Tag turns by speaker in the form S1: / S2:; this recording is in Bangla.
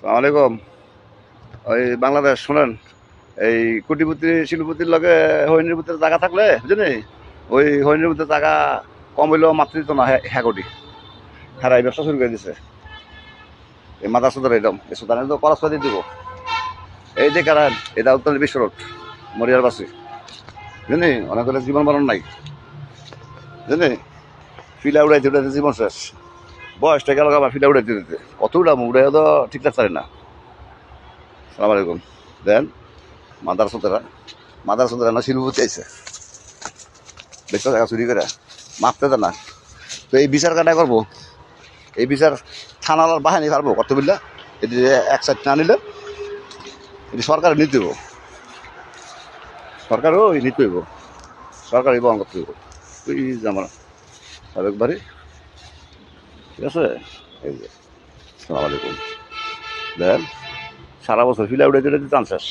S1: সালাম আলাইকুম। ওই বাংলাদেশ, শুনেন, এই কোটিপতি শিল্পতির লগে হরিণীর ভিতরে জায়গা থাকলে বুঝলি ওই হরিণীর ভিতরে জায়গা কম হইলেও মাত্র দিত না হ্যাঁ হ্যাঁ কোটি। হ্যাঁ এই ব্যবসা শুরু করে দিছে। এই মাথা সুদার একদম এই সুদানে তো পরাশ দিয়ে দিব। এই যে কারণ এটা উত্তর বিশ্ব রোড, মরিয়ার বাসি। বুঝলি অনেক করে জীবন মরণ নাই। বুঝলি ফিলা উড়াইতে উড়াইতে জীবন শেষ। বয়সটা গেল আবার ফিলা উড়াইতে দিতে। কত উড়াবো? উড়াই তো ঠিকঠাক পারে না। সালাম আলাইকুম। দেন, মাদার সুতরা মাদার সুতরা না শিল্পপতি আইছে। দেখছ জায়গা চুরি করে। মাপতে দেয় না। তো এই বিচার কাটা করব? এই বিচার থানার বাহিনী পারব কত বুঝলা এটি এক সাইড না নিলে, এটি সরকার নিতে হইব। সরকারও নিতে হইব। সরকারই বহন করতে হইব। ওই আমার সাবেক বাড়ি। ঠিক আছে? এই যে সালাম আলাইকুম। দেন সারা বছর ফিলা উড়ে দিলে চান্স শেষ